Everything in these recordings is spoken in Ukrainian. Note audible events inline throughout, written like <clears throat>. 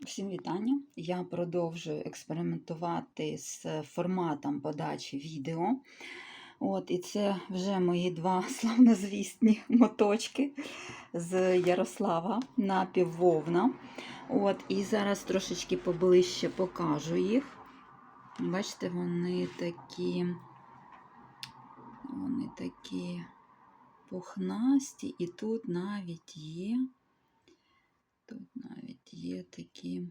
Всім вітання! Я продовжую експериментувати з форматом подачі відео. От, І це вже мої два <laughs> славнозвісні моточки з Ярослава напіввовна. От, І зараз трошечки поближче покажу їх. Бачите, вони такі, вони такі пухнасті, і тут навіть є. Тут навіть є такі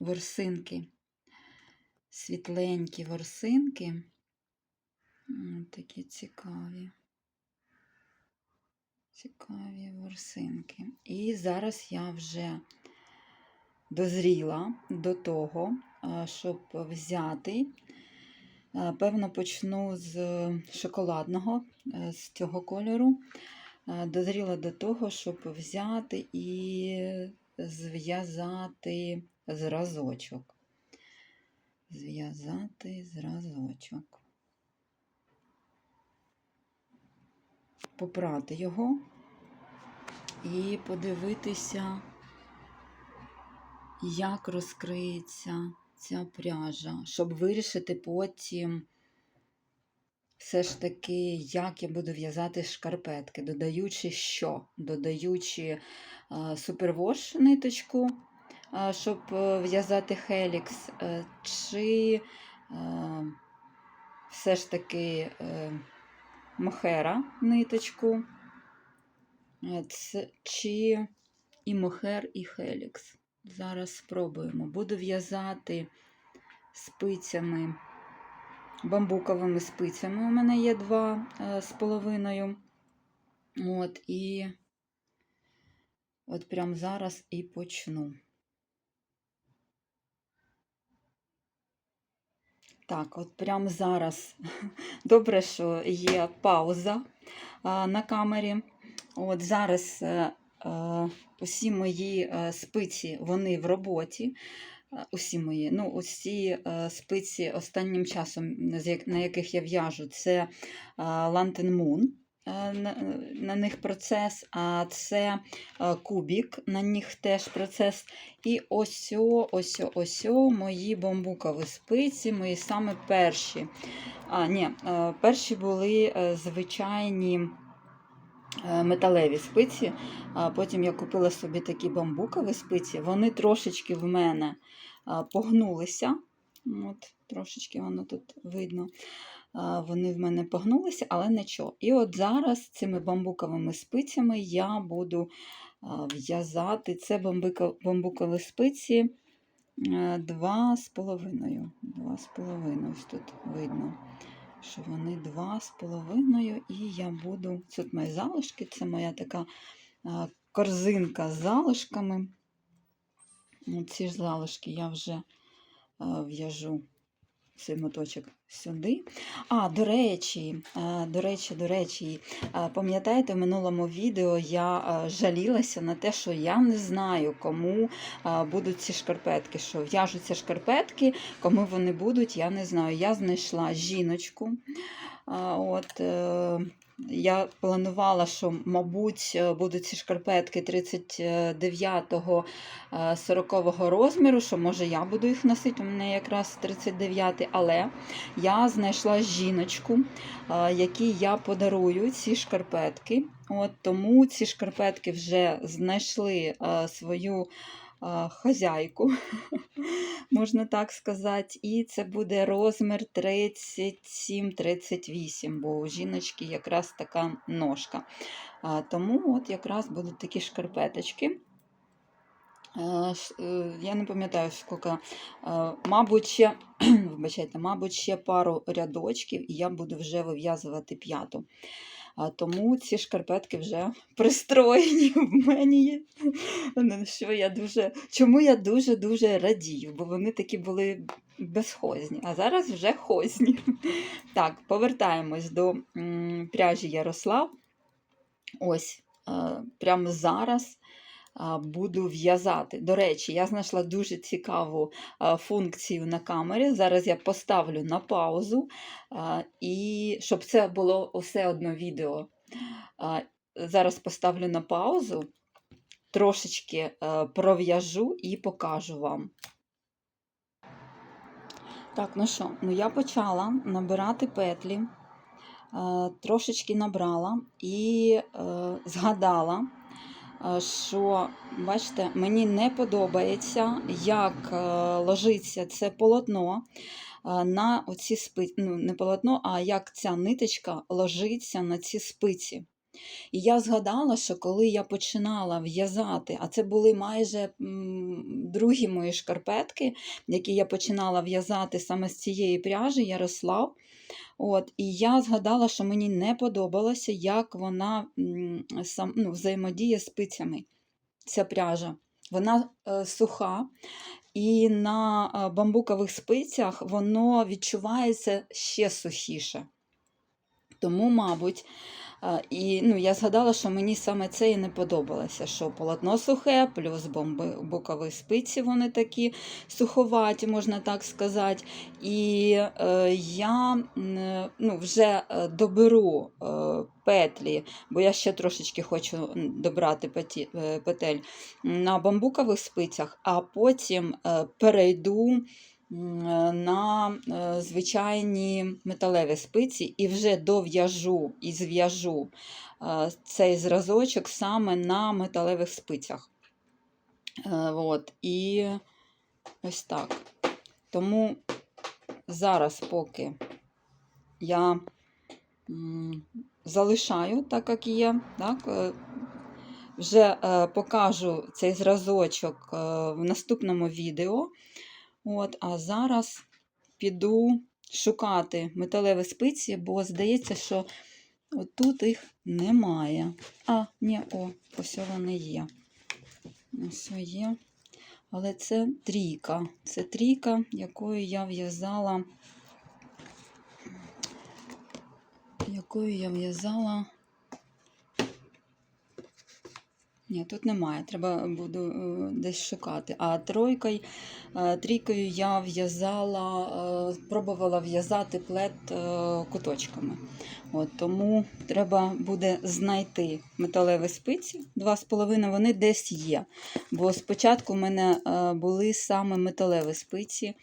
ворсинки, світленькі ворсинки. Такі цікаві. Цікаві ворсинки. І зараз я вже дозріла до того, щоб взяти. Певно, почну з шоколадного, е, з цього кольору дозріла до того, щоб взяти і зв'язати зразочок. Зв'язати зразочок. Попрати його і подивитися, як розкриється ця пряжа, щоб вирішити потім все ж таки, як я буду в'язати шкарпетки, додаючи що? Додаючи а, супервош ниточку, щоб е, в'язати хелікс, е, чи все ж таки е, мохера ниточку, е, чи і мохер, і хелікс. Зараз спробуємо. Буду в'язати спицями бамбуковими спицями. У мене є два е, з половиною. От, і от прямо зараз і почну. Так, от прямо зараз. <laughs> Добре, що є пауза на камері. От зараз е, е, усі мої спиці, вони в роботі. Е, Усі мої, ну, усі е, спиці останнім часом, на яких я в'яжу, це е, Lantern Moon. На, них процес, а це кубік, на них теж процес. І ось, ось, ось мої бамбукові спиці, мої саме перші. А, ні, перші були звичайні металеві спиці. А потім я купила собі такі бамбукові спиці. Вони трошечки в мене погнулися. От, Трошечки воно тут видно. Вони в мене погнулися, але нічого. І от зараз цими бамбуковими спицями я буду в'язати. Це бамбукові спиці е, два з половиною. Два з половиною. Ось тут видно, що вони два з половиною. І я буду. Тут мої залишки, це моя така корзинка з залишками. Ці ж залишки я вже в'яжу цей моточок сюди. А, до речі, до речі, до речі, пам'ятаєте, в минулому відео я жалілася на те, що я не знаю, кому будуть ці шкарпетки. Що в'яжуться шкарпетки, кому вони будуть, я не знаю. Я знайшла жіночку. От, е, я планувала, що, мабуть, е, будуть ці шкарпетки 39-го, е, 40-го розміру, що може я буду їх носити, у мене якраз 39-й, але я знайшла жіночку, е, якій я подарую ці шкарпетки. От, тому ці шкарпетки вже знайшли свою хазяйку, <laughs> можна так сказати. І це буде розмір 37-38, бо у жіночки якраз така ножка. Тому от якраз будуть такі шкарпеточки. Е, Я не пам'ятаю, скільки, мабуть, ще, <clears throat> вибачайте, мабуть, ще пару рядочків, і я буду вже вив'язувати п'яту. А Тому ці шкарпетки вже <laughs> пристроєні в мені. Що я дуже, чому я дуже-дуже радію, бо вони такі були безхозні, а зараз вже хозні. Так, повертаємось до пряжі Ярослав. Ось, е, прямо зараз буду в'язати. До речі, я знайшла дуже цікаву функцію на камері. Зараз я поставлю на паузу, і щоб це було усе одно відео. Зараз поставлю на паузу трошечки е, пров'яжу і покажу вам. Так, ну що, ну я почала набирати петлі, е, трошечки набрала і е, згадала, що, бачите, мені не подобається, як е, ложиться це полотно е, на оці спиці, ну не полотно, а як ця ниточка ложиться на ці спиці. І я згадала, що коли я починала в'язати, а це були майже другі мої шкарпетки, які я починала в'язати саме з цієї пряжі Ярослав. От, і я згадала, що мені не подобалося, як вона сам, ну, взаємодіє спицями, ця пряжа. Вона е, суха, і на е, бамбукових спицях воно відчувається ще сухіше. Тому, мабуть, і ну, я згадала, що мені саме це і не подобалося, що полотно сухе, плюс бамбукові спиці вони такі суховаті, можна так сказати. І е, я ну, вже е, доберу е, петлі, бо я ще трошечки хочу добрати петі, е, петель на бамбукових спицях, а потім е, перейду на е, звичайні металеві спиці і вже дов'яжу і зв'яжу е, цей зразочок саме на металевих спицях. Е, От, і ось так. Тому зараз, поки я залишаю так, як є, так, е, вже е, покажу цей зразочок е, в наступному відео. От, а зараз піду шукати металеві спиці, бо здається, що отут їх немає. А, ні, о, ось вони є. Ось є. Але це трійка. Це трійка, якою я в'язала. Якою я в'язала. Ні, тут немає, треба буду е, десь шукати. А тройкою, е, трійкою я в'язала, е, пробувала в'язати плед е, куточками. От, тому треба буде знайти металеві спиці 2,5, вони десь є. Бо спочатку в мене е, були саме металеві спиці е,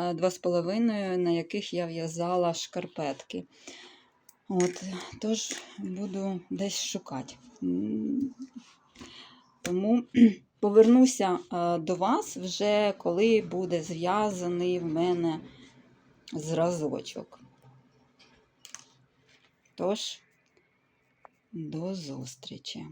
2,5, на яких я в'язала шкарпетки. От, тож буду десь шукати. Тому <clears throat> повернуся е, до вас вже коли буде зв'язаний в мене зразочок. Тож, до зустрічі!